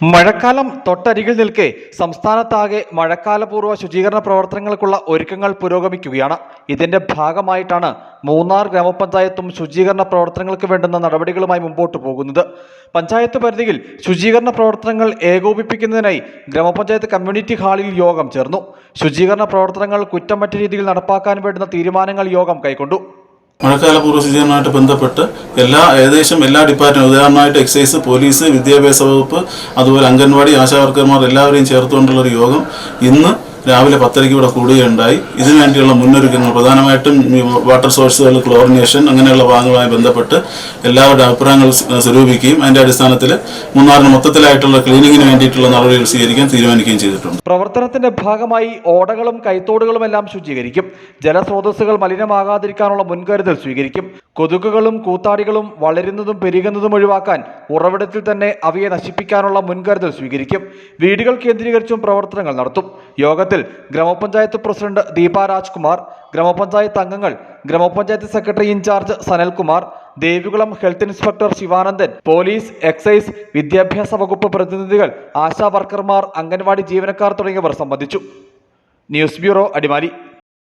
മഴക്കാലം തൊട്ടരികിൽ നിൽക്കെ സംസ്ഥാനത്താകെ മഴക്കാലപൂർവ ശുചീകരണ പ്രവർത്തനങ്ങൾക്കുള്ള ഒരുക്കങ്ങൾ പുരോഗമിക്കുകയാണ്. ഇതിന്റെ ഭാഗമായിട്ടാണ് മൂന്നാർ ഗ്രാമപഞ്ചായത്തും ശുചീകരണ പ്രവർത്തനങ്ങൾക്ക് വേണ്ടുന്ന നടപടികളുമായി മുമ്പോട്ട് പോകുന്നത്. പഞ്ചായത്ത് പരിധിയിൽ ശുചീകരണ പ്രവർത്തനങ്ങൾ ഏകോപിപ്പിക്കുന്നതിനായി ഗ്രാമപഞ്ചായത്ത് കമ്മ്യൂണിറ്റി ഹാളിൽ യോഗം ചേർന്നു. ശുചീകരണ പ്രവർത്തനങ്ങൾ കുറ്റമറ്റ രീതിയിൽ നടപ്പാക്കാൻ വേണ്ടുന്ന തീരുമാനങ്ങൾ യോഗം കൈക്കൊണ്ടു. മഴക്കാല പൂർവ ബന്ധപ്പെട്ട് എല്ലാ ഏകദേശം എല്ലാ ഡിപ്പാർട്ട്മെന്റ് ഉദാഹരണമായിട്ട് എക്സൈസ് പോലീസ് വിദ്യാഭ്യാസ വകുപ്പ് അതുപോലെ അംഗൻവാടി ആശാവർക്കർമാർ എല്ലാവരെയും ചേർത്തുകൊണ്ടുള്ള ഒരു യോഗം ഇന്ന് രാവിലെ പത്തരയ്ക്ക് ഇവിടെ കൂടുകയുണ്ടായി. ഇതിനുവേണ്ടിയുള്ള മുന്നൊരുക്കങ്ങൾ പ്രധാനമായിട്ടും വാട്ടർ സോഴ്സുകൾ ക്ലോറിനേഷൻ അങ്ങനെയുള്ള ഭാഗങ്ങളുമായി ബന്ധപ്പെട്ട് എല്ലാവരുടെ അഭിപ്രായങ്ങൾ സ്വരൂപിക്കുകയും അതിന്റെ അടിസ്ഥാനത്തിൽ മൂന്നാറിന് മൊത്തത്തിലായിട്ടുള്ള ക്ലീനിങ്ങിന് വേണ്ടിയിട്ടുള്ള നടപടികൾ സ്വീകരിക്കാൻ തീരുമാനിക്കുകയും ചെയ്തിട്ടുണ്ട്. പ്രവർത്തനത്തിന്റെ ഭാഗമായി ഓടകളും കൈത്തോടുകളും എല്ലാം ശുചീകരിക്കും. ജലസ്രോതസ്സുകൾ മലിനമാകാതിരിക്കാനുള്ള മുൻകരുതൽ സ്വീകരിക്കും. കൊതുകുകളും കൂത്താടികളും വളരുന്നതും പെരുകുന്നതും ഒഴിവാക്കാൻ ഉറവിടത്തിൽ തന്നെ അവയെ നശിപ്പിക്കാനുള്ള മുൻകരുതൽ സ്വീകരിക്കും. വീടുകൾ കേന്ദ്രീകരിച്ചും പ്രവർത്തനങ്ങൾ നടത്തും. യോഗത്തിൽ ഗ്രാമപഞ്ചായത്ത് പ്രസിഡന്റ് ദീപ രാജ്കുമാർ ഗ്രാമപഞ്ചായത്ത് അംഗങ്ങൾ grama panchayat secretary in-charge Sanalkumar Devikulam health inspector Sivanandan police excise വിദ്യാഭ്യാസ വകുപ്പ് പ്രതിനിധികൾ ആശാ വർക്കർമാർ അംഗൻവാടി ജീവനക്കാർ തുടങ്ങിയവർ സംബന്ധിച്ചു. News bureau Adimali.